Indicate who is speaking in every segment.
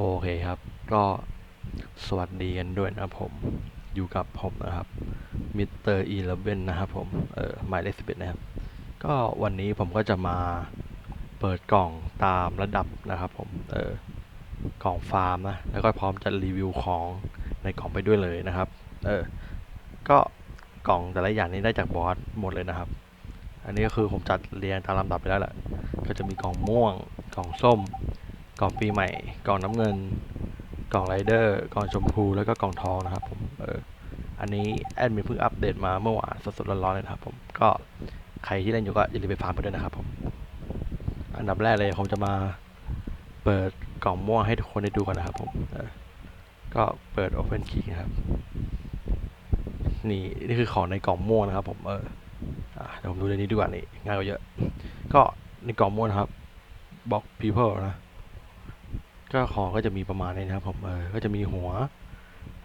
Speaker 1: โอเคครับ ก็สวัสดีกันด้วยนะผม อยู่กับผมนะครับมิสเตอร์อีเลเวนนะครับผม เออหมายเลขสิบเอ็ดนะครับ ก็วันนี้ผมก็จะมาเปิดกล่องตามระดับนะครับผม เออกล่องฟาร์มนะ แล้วก็พร้อมจะรีวิวของในกล่องไปด้วยเลยนะครับ เออ ก็กล่องแต่ละอย่างนี้ได้จากบอสหมดเลยนะครับ อันนี้ก็คือผมจัดเรียงตามลำดับไปแล้วแหละ ก็จะมีกล่องม่วง กล่องส้ม กล่องปีใหม่ กล่องน้ำเงิน กล่องไรเดอร์ กล่องชมพูแล้วก็กล่องทองนะครับผมเอออันนี้แอดมินเพิ่งอัปเดตมาเมื่อวานสดๆร้อนๆเลยนะครับผมก็ใครที่เล่นอยู่ก็อย่าลืมไปฟาร์มไปด้วยนะครับผมอันดับแรกเลยผมจะมาเปิดกล่องม่วงให้ทุกคนได้ดูกันนะครับผมก็เปิด Open Key นะครับ นี่นี่คือของในกล่องม่วงนะครับ ผมเอออะเดี๋ยวผมดูในนี้ดีกว่านี่ง่ายกว่าเยอะ ก็ในกล่องม่วงนะครับ Box People นะ ก็ขอก็จะมีประมาณนี้นะครับผมเออก็จะมีหัว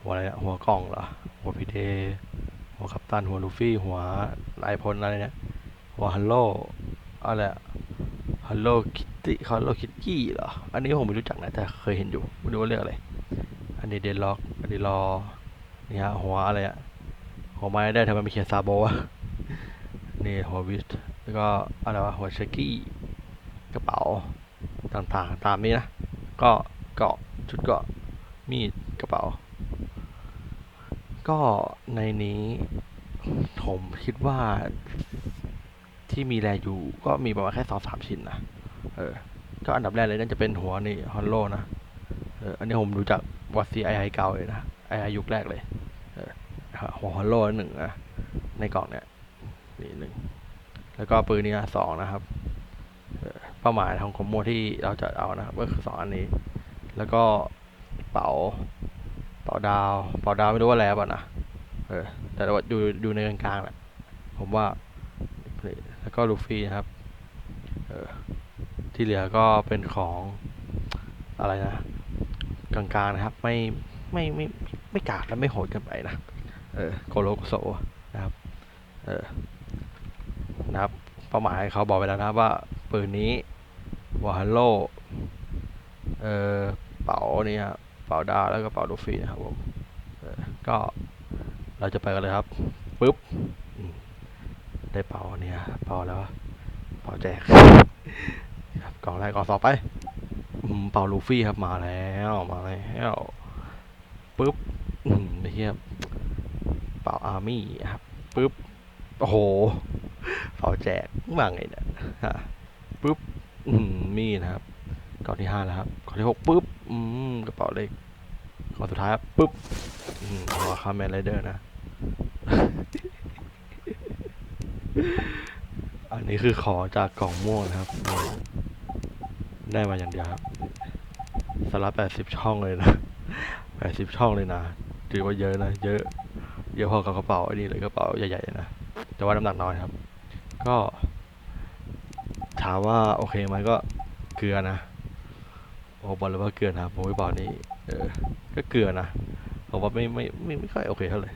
Speaker 1: หัวอะไรนะหัวกล่องเหรอ หัวพีเดหัวกัปตันหัวลูฟี่หัวไอพลอะไรเนี่ยหัวฮัลโลอะไรฮัลโลคิตตี้ฮัลโลคิตตี้เหรอ อันนี้ผมไม่รู้จักนะแต่เคยเห็นอยู่ไม่รู้ว่าเรียกอะไร อันนี้เดนล็อกอันนี้รอนี่ฮะหัวอะไรอะหัวไม้ได้ทำไมไม่เขียนซาโบวะนี่หัววิสแล้วก็อะไรวะหัวเชกี้กระเป๋าต่างๆ ตามนี้นะ ก็เกาะชุดเกาะมีดกระเป๋า ก็ในนี้ผมคิดว่าที่มีแลอยู่ก็มีประมาณแค่สองสามชิ้นนะเออ ก็อันดับแรกเลยน่าจะเป็นหัวนี่ฮอนโลนะเอออันนี้ผมดูจากวัตซีไอไอเก่าเลยนะไอไอยุคแรกเลยเออหัวฮอนโลหนึ่งนะในกล่องเนี่ยนี่หนึ่งแล้วก็ปืนนี่นะสองนะครับ เป้าหมายของคอมโบที่เราจะเอานะครับก็คือสองอันนี้ แล้วก็เป๋าเป๋าดาวเป๋าดาวไม่รู้ว่าแล้วป่ะนะเออแต่ว่าอยู่อยู่ในกลางๆแหละผมว่าแล้วก็ลูฟี่นะครับเออที่เหลือก็เป็นของอะไรนะ กลางๆนะครับ ไม่ไม่ไม่ไม่กากและไม่โหดกินไปนะเออโกโลโกโซนะครับเออนะครับเป้าหมายเขาบอกไปแล้วนะว่า ปืนนี้วาฮัลโลเอ่อเป๋านี่ครับเป๋าดาวแล้วก็เป๋าลูฟี่นะครับผมก็เราจะไปกันเลยครับปึ๊บได้เป๋าเนี่ยเป๋าแล้วเป๋าแจกครับกล่องแรกกล่องสองไปเป๋าลูฟี่ครับมาแล้วมาแล้วปึ๊บอืมไอ้เหี้ยเป๋าอาร์มี่ครับปึ๊บโอ้โหเป๋าแจกมาไงเนี่ย ปึ๊บมีนะครับกล่อที่ห้าแล้วครับกล่อที่หกปึ๊บกระเป๋าเล็กกล่อสุดท้ายครับปึ๊บอืมหัวคาแมนไรเดอร์นะ อันนี้คือขอจากกล่องม่วงนะครับ ได้มาอย่างเดียวครับสลับแปดสิบช่องเลยนะแปดสิบช่องเลยนะถือว่าเยอะนะ เยอะ เยอะพอกับกระเป๋าอันนี้เลยกระเป๋าใหญ่ๆนะ แต่ว่าน้ำหนักน้อยครับ ก็ ถามว่าโอเคไหมก็เกลือนะโอ้บอกเลยว่าเกลือนะผมไม่บอกนี่เออก็เกลือนะผมว่าไม่ไม่ไม่ไม่ค่อยโอเคเท่าไหร่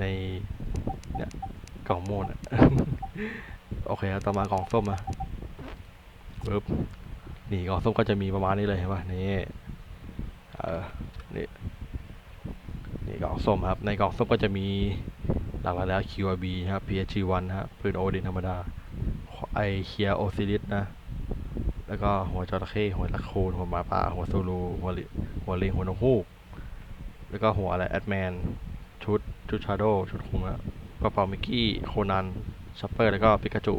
Speaker 1: ในเนี่ยกล่องโมนอะโอเคต่อมากล่องส้มอะปึ๊บนี่กล่องส้มก็จะมีประมาณนี้เลยเห็นป่ะนี่เออนี่นี่กล่องส้มครับในกล่องส้มก็จะมีหลักๆแล้ว QRB ครับ PSG1 นครับปืนโอดินธรรมดา ไอเคียโอซิลิสนะ แล้วก็หัวจระเข้หัวตะโคนหัวหมาป่า หัวซูลูหัวลิหัวลิงหัวนกฮูก แล้วก็หัวอะไรแอดแมน ชุด ชุดชาโดชุดคุมอะกระเป๋ามิกกี้ โคนันชัปเปอร์ แล้วก็ปิกาจู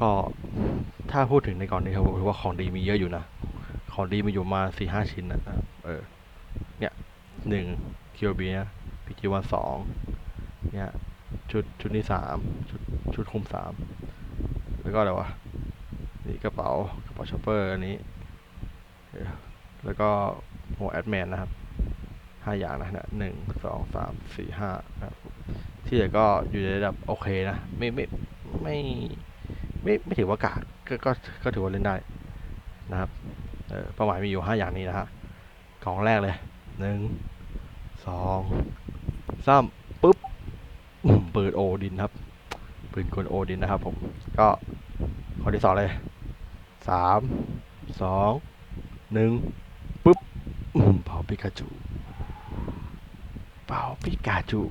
Speaker 1: ก็ถ้าพูดถึงในก่อนนี้ครับผมถือว่าของดีมีเยอะอยู่นะ ของดีมีอยู่มาสี่ห้าชิ้นนะเออ เนี่ยหนึ่งคิวบีนะพีจีวันสองเนี่ย ชุด ชุดนี้สามชุด ชุดคุมสาม แล้วก็อะไรวะนี่กระเป๋ากระเป๋าช็อปเปอร์อันนี้ แล้วก็หัวแอดแมนนะครับห้าอย่างนะเนี่ยหนึ่งสองสามสี่ห้านะครับที่เหลือก็อยู่ในระดับโอเคนะ ไม่ไม่ไม่ไม่ไม่ถือว่ากากก็ก็ก็ถือว่าเล่นได้นะครับเออป้าหมายมีอยู่ห้าอย่างนี้นะฮะกล่องแรกเลยหนึ่งสองสามปุ๊บเปิดโอดินครับ ปืนกลโอดินนะครับผม ก็ข้อที่สองเลยสามสองหนึ่งปุ๊บเป่าปิกาจูเป่าปิกาจู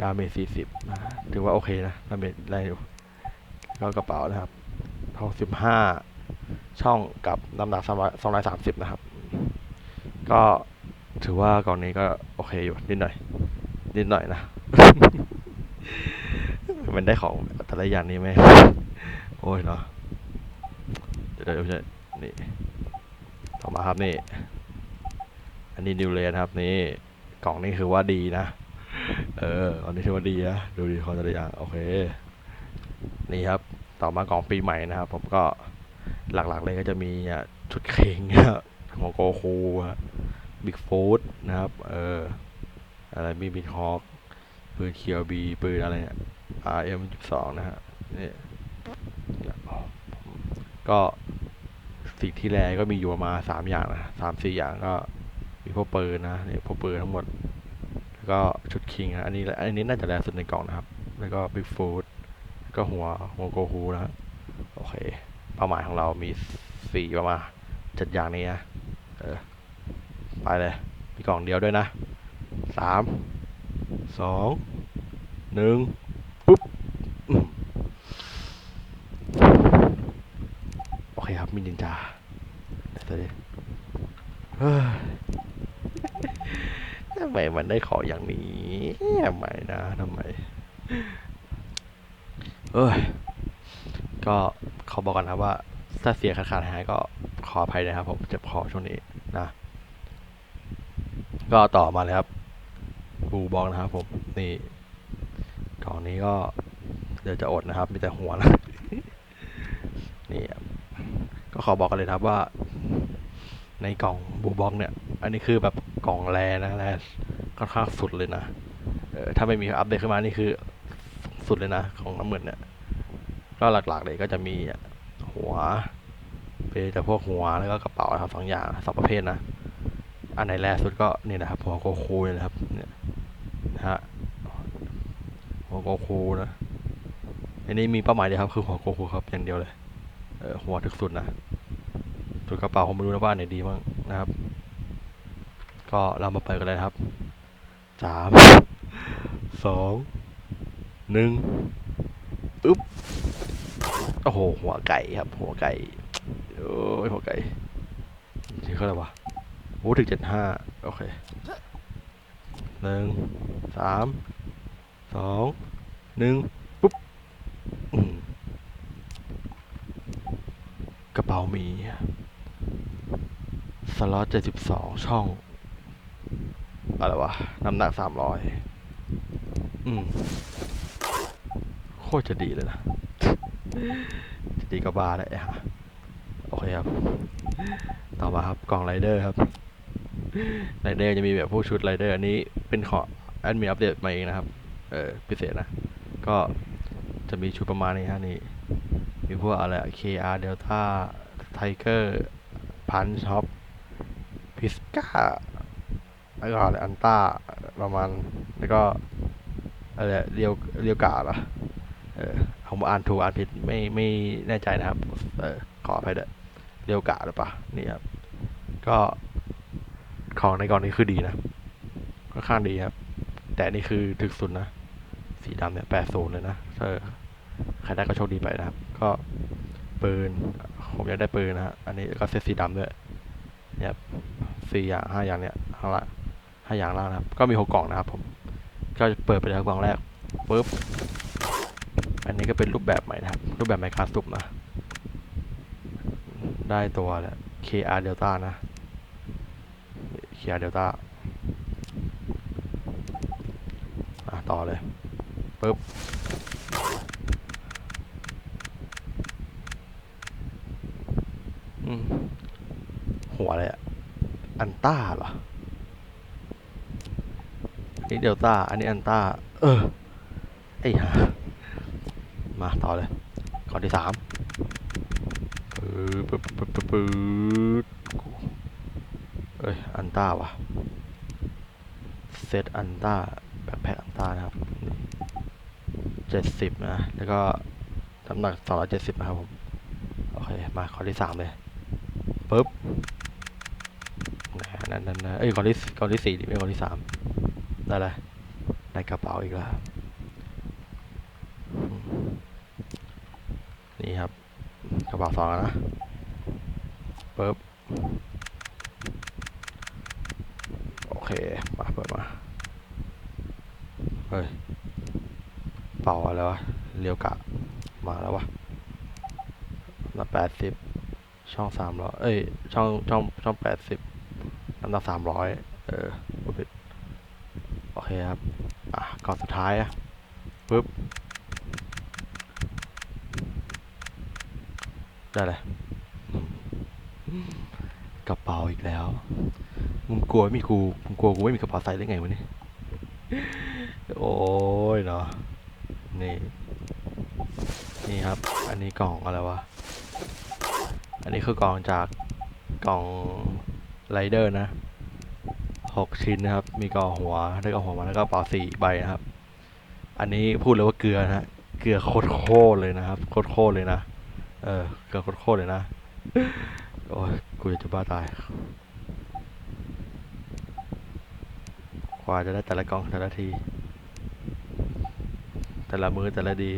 Speaker 1: ดาเมจสี่สิบนะถือว่าโอเคนะ ดาเมจได้อยู่ก็กระเป๋านะครับทองสิบห้าช่องกับน้ำหนักสองร้อยสองร้อยสามสิบนะครับ ก็ถือว่ากล่องนี้ก็โอเคอยู่นิดหน่อย นิดหน่อยนะ มันได้ของแต่ละอย่างนี้ไหมโอ้ยเนาะเดี๋ยวเดี๋ยวนี่ต่อมาครับนี่ อันนี้นิวเลนครับนี่กล่องนี้คือว่าดีนะ เออองนี้ถือว่าดีนะดูดีของแต่ละอย่างโอเค นี่ครับ ต่อมากล่องปีใหม่นะครับ ผมก็หลักๆเลยก็จะมีอะชุดเข่งของโกคูบิ๊กฟูดนะครับ เออ อะไรมีบิทฮอก ปืนเคียวบีปืนอะไรเนี่ย RM 12นะฮะนี่ก็สิ่งที่แรก็มีอยู่ประมาณสามอย่างนะสามสี่อย่างก็มีพวกปืนนะเนี่ยพวกปืนทั้งหมด แล้วก็ชุดคิงนะอันนี้อันนี้น่าจะแรงสุดในกล่องนะครับ แล้วก็บิ๊กฟูดก็หัวหัวโกฮูนะฮะโอเคเป้าหมายของเรามีสี่ประมาณเจ็ดอย่างนี้นะเออไปเลยมีกล่องเดียวด้วยนะสาม สองหนึ่งปุ๊บอโอเคครับมีนินจาเดี๋ยวดิเฮ้ยทำไมมันได้ขออย่างนี้ทำไมนะทำไมเอ้ยก็ขอบอกกันนะว่า ถ้าเสียงขาดหายก็ขออภัยนะครับผมเจ็บคอช่วงนี้นะ ก็ต่อมาเลยครับ บูบอกนะครับผมนี่กล่องนี้ก็เดี๋ยวจะอดนะครับ มีแต่หัวนะนี่ครับก็ขอบอกกันเลยครับว่า ในกล่องบูบ็อกเนี่ย อันนี้คือแบบกล่องแรนะแรค่อนข้างสุดเลยนะเออถ้าไม่มีอัปเดตขึ้นมานี่คือสุดเลยนะของน้ำเงินเนี่ยก็หลักๆเลยก็จะมีหัวเป็นแต่พวกหัวแล้วก็กระเป๋านะครับสองอย่างสองประเภทนะ อันไหนแรกสุดก็นี่นะครับหัวโกคูเนี่ยนะครับเนี่ยนะฮะหัว โกคูนะอันนี้มีเป้าหมายเดียวครับคือหัวโกคูครับอย่างเดียวเลยเออหัวถึกสุดนะส่วนกระเป๋าผมไม่รู้นะว่านไหนดีบ้างนะครับ ก็เรามาเปิดกันเลยครับสามสองหนึ่งอึ๊บโอ้โหหัวไก่ครับ หัวไก่โอ้ยหัวไก่ชื่อเขาอะไรวะโอ้ถึงเจ็ดห้าโอเคหนึ่งสามสอง หนึ่งปุ๊บกระเป๋ามีสล็อตเจ็ดสิบสองช่อง อะไรวะ น้ำหนักสามร้อยอืมโคตรจะดีเลยนะ จะดีกับบาร์เลยฮะโอเคครับ ต่อมาครับ กล่องไรเดอร์ครับไรเดอร์จะมีแบบพวกชุดไรเดอร์อันนี้เป็นขอแอดมินอัปเดตมาเองนะครับ เออพิเศษนะ ก็จะมีชุดประมาณนี้ฮะนี่ มีพวกอะไร KR Delta Tiger Punch Shop พิสก้าแล้วก็อะไรอันต้าประมาณ แล้วก็อะไรเรียวเรียวกาเหรอเออผมอ่านถูกอ่านผิดไม่ไม่แน่ใจนะครับ เออขออภัยด้วยเรียวกาหรือเปล่านี่ครับ ก็ของในกองนี้คือดีนะค่อนข้างดีครับ แต่นี่คือถึกสุดนะ สีดำเนี่ยแปดศูนย์เลยนะเออใครได้ก็โชคดีไปนะครับ ก็ปืนผมอยากได้ปืนนะฮะอันนี้ก็เซตสีดำด้วยเนี่ยสี่อย่างห้าอย่างเนี่ยข้างละห้าอย่างล่างนะครับ ก็มีหกกล่องนะครับ ผมก็เปิดไปจากกล่องแรกปุ๊บอันนี้ก็เป็นรูปแบบใหม่นะครับ รูปแบบไมค์คาสุปนะได้ตัวแหละ KR Delta นะ KR Delta อะต่อเลย ปึ๊บหัวอะไรอะอันต้าเหรอนี่เดลต้า อันนี้อันต้า เออ ไอ้ห่ามาต่อเลยข้อที่สามปึ๊บปึ๊บปึ๊บปึ๊บปึ๊บเอ้ย อันต้าวะเซตอันต้าแบบแพ็คอันต้านะครับ เจ็ดสิบนะ แล้วก็น้ำหนักสองร้อยเจ็ดสิบนะครับผม โอเค มาข้อที่สามเลยปึ๊บอันนั้นนั่นนะเอ้ยกล่อที่กล่อที่สี่ดิไม่ใช่กล่อที่สามได้เลยได้กระเป๋าอีกแล้วนี่ครับ กระเป๋าสองนะปึ๊บโอเค มาเปิดมา เฮ้ย เป่าอะไรวะ เรียวกะ มาแล้ววะน้ำแปดสิบช่องสามร้อยเอ้ย ช่องช่องช่องแปดสิบน้ำหนักสามร้อยเออผิดโอเคครับ อะก่อนสุดท้ายอะปึ๊บ ได้เลยกระเป๋าอีกแล้ว มึงกลัวไม่มีกู มึงกลัวกูไม่มีกระเป๋าใส่ได้ไงวะเนี่ย โอ้ยเนาะ นี่ นี่ครับ อันนี้กล่องอะไรวะ อันนี้คือกล่องจากกล่องไรเดอร์นะหกชิ้นนะครับ มีกล่องหัวได้กล่องหัวมาแล้วก็กระเป๋าสี่ใบนะครับ อันนี้พูดเลยว่าเกลือนะเกลือโคตรโคตรเลยนะครับ โคตรโคตรเลยนะ เออ เกลือโคตรโคตรเลยนะ โอ้ย กูอยากจะบ้าตายกว่าจะได้แต่ละกล่องแต่ละที แต่ละมือแต่ละดี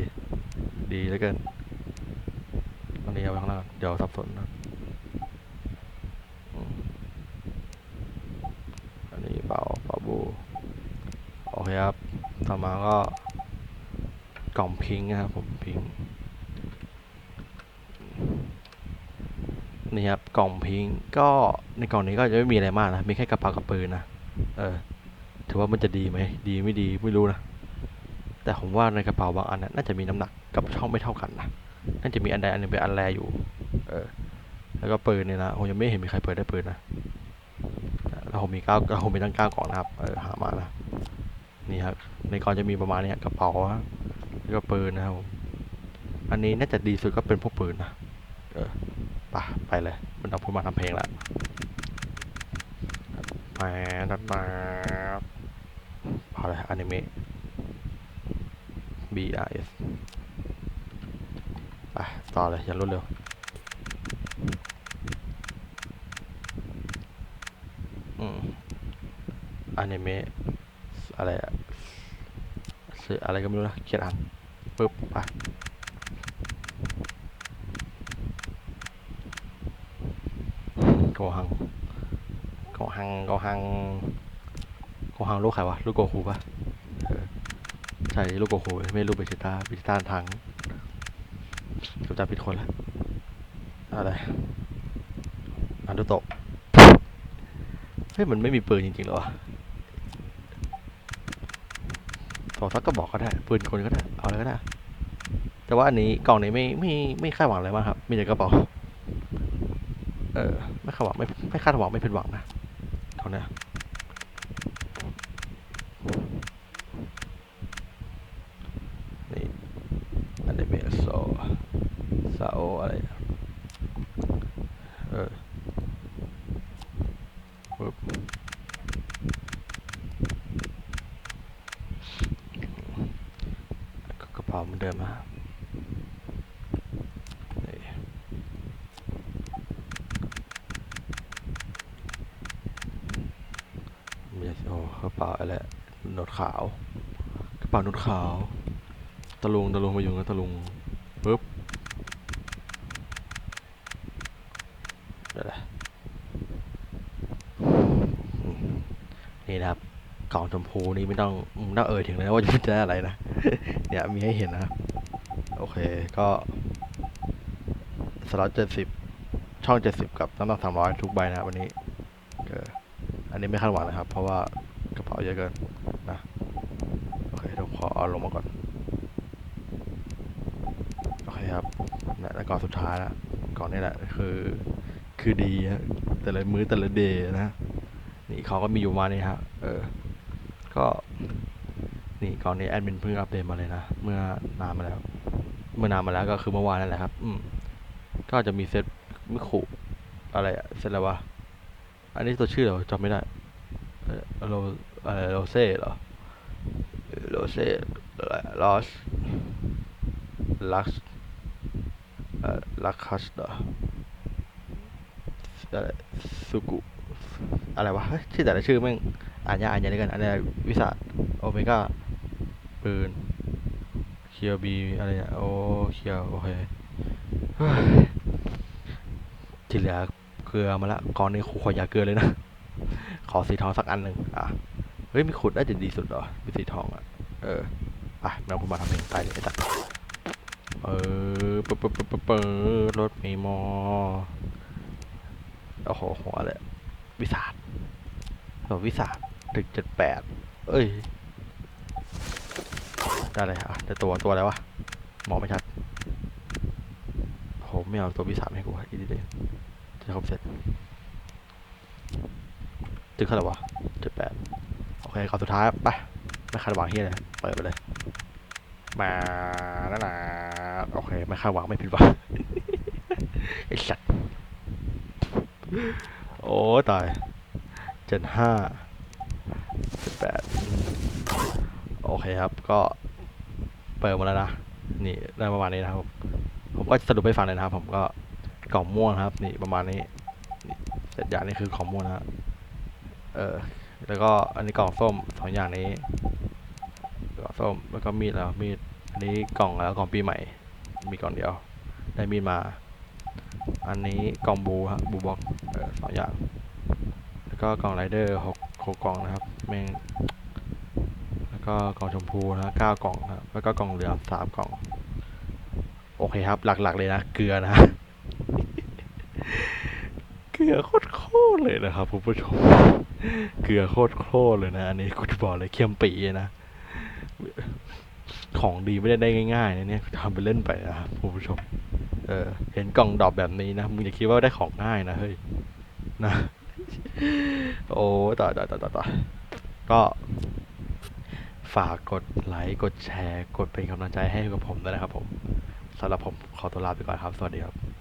Speaker 1: ดีเหลือเกินตอนนี้เอาไว้ข้างล่างเดี๋ยวสับสนนะอันนี้เป่าเป่าบูโอเคครับ ต่อมาก็กล่องพิงนะครับผมพิงนี่ครับกล่องพิงก็ในกล่องนี้ก็จะไม่มีอะไรมากนะ มีแค่กระเป๋ากับปืนนะ เออ ถือว่ามันจะดีไหม ดีไม่ดีไม่รู้นะ แต่ผมว่าในกระเป๋าบางอันน่าจะมีน้ำหนักกับช่องไม่เท่ากันนะน่าจะมีอันใดอันหนึ่งเป็นอันแรอยู่ เออ แล้วก็ปืนเนี่ยนะผมยังไม่เห็นมีใครเปิดได้ปืนนะแล้วผมมีเก้าแล้วผมมีตั้งเก้ากล่องนะครับ เออหามานะนี่ครับ ในกองจะมีประมาณนี้กระเป๋าแล้วก็ปืนนะครับอันนี้น่าจะดีสุดก็เป็นพวกปืนนะเออไปไปเลย มันต้องพูดมาทำเพลงละแปดแปดพอเลยอนิเมะ B R S ไปต่อเลย อย่ารวดเร็ว อืมอนิเมะอะไรอะชื่ออะไรก็ไม่รู้นะเขียนอ่านปึ๊บไปโกหังโกหังโกหังโกหังลูกใครวะลูกโกคูปะ ใช่ลูกโกคูไม่ใช่ลูกเบจิต้าเบจิต้าทางกูจำผิดคนละอะไรอันดุโตะเฮ้ยมันไม่มีปืนจริงๆหรอวะสองสักก็บอกก็ได้ปืนคนก็ได้เอาอะไรก็ได้ แต่ว่าอันนี้กล่องนี้ไม่ไม่ไม่คาดหวังอะไรมากครับ มีแต่กระเป๋าเออไม่คาดหวังไม่ไม่คาดหวังไม่ผิดหวังนะกล่องเนี้ยนี่อันนี้เป็นโซซาโอะไรเออปึ๊บก็กระเป๋าเหมือนเดิมนะนี่มีโอ้กระเป๋าอะไรโนดขาว กระเป๋าโนดขาว ตะลุงตะลุงมาอยู่กับตะลุงปึ๊บเดี๋ยว นี่นะครับกล่องชมพูนี่ไม่ต้องไม่ต้องเอ่ยถึงเลยนะว่าจะได้อะไรนะ เนี่ยมีให้เห็นนะครับ โอเคก็สล็อตเจ็ดสิบช่องเจ็ดสิบกับน้ำหนักสามร้อยทุกใบนะครับวันนี้อันนี้ไม่คาดหวังนะครับ เพราะว่ากระเป๋าเยอะเกินนะโอเคเดี๋ยวขอเอาลงมาก่อนโอเคครับนี่ยแล้วก่อนสุดท้ายละก่อนนี่แหละคือ คือดีฮะแต่ละมื้อแต่ละเดย์นะนี่เขาก็มีอยู่มาณนี้ฮะเออก็นี่ก่อนนี้แอดมินเพิ่งอัปเดตมาเลยนะเมื่อนานมาแล้ว เมื่อนานมาแล้วก็คือเมื่อวานนั่นแหละครับ อืมก็จะมีเซตมิคุอะไรอะเซตอะไรวะอันนี้ตัวชื่อเราจำไม่ได้โรอะไรโรเซ่เหรอโรเซ่อะไรลอสลักซ์ลักคัสเหรอ อะไรสุกุอะไรวะชื่อแต่ละชื่อแม่งอ่านยากอ่านยากด้วยกันอันเนี้วิสาโอเมก้าปืนเคียวบีอะไรเนี่ยโอเคียวโอเคที่เหลือเกลือมาละก่อนนี้ขออย่าเกลือเลยนะ ขอสีทองสักอันหนึ่งอะเฮ้ยมีขุดน่าจะดีสุดเหรอมีสีทองอะเอออะแมวผมมาทำเพลงตายเลยไอ้สัสเออเปิดเปิดเปิดเปิดเปิดรถมีมอ โอ้โหหัวเลยวิสาดตัววิสาดถึงเจ็ดแปดเอ้ยได้เลยอะแต่ตัวตัวอะไรวะมองไม่ชัดโหไม่เอาตัววิสาดให้กูอีกทีเดียวจะครบเสร็จถึงเท่าไหร่วะเจ็ดแปดโอเคขอสุดท้ายไปไม่คาดหวังเฮียเลยเปิดไปเลยมาแล้วนะโอเค ไม่คาดหวังไม่ผิดหวังไอ้สัตว์ โอ้ตายเจ็ดห้าเจ็ดแปดโอเคครับก็เปิดมาแล้วนะ นี่ได้ประมาณนี้นะครับ ผมผมก็สรุปให้ฟังเลยนะครับ ผมก็กล่องม่วงครับ นี่ประมาณนี้นี่เสร็จอย่างนี้คือของม่วงนะเออแล้วก็อันนี้กล่องส้มสองอย่างนี้กล่องส้มแล้วก็มีดแล้วมีดอันนี้กล่องแล้วกล่องปีใหม่ มีกล่องเดียว ได้มีดมา อันนี้กล่องบูฮะบูบ็อกสองอย่าง แล้วก็กล่องไรเดอร์หกหกกล่องนะครับแม่งแล้วก็กล่องชมพูนะเก้ากล่องนะครับแล้วก็กล่องเหลือสามกล่อง โอเคครับ หลักๆเลยนะ เกลือนะ เกลือโคตรโคตรเลยนะครับคุณผู้ชม เกลือโคตรโคตรเลยนะ อันนี้กูจะบอกเลยเคี่ยมปีนะ ของดีไม่ได้ได้ง่ายๆนะเนี่ยทำไปเล่นไปนะครับคุณผู้ชม เออ เห็นกล่องดอกแบบนี้นะ มึงอย่าคิดว่าได้ของง่ายนะเฮ้ย นะ โอ้ต่อต่อต่อต่อต่อก็ ฝากกดไลค์ กดแชร์ กดเป็นกำลังใจให้กับผมด้วยนะครับผมสำหรับผมขอตัวลาไปก่อนครับ สวัสดีครับ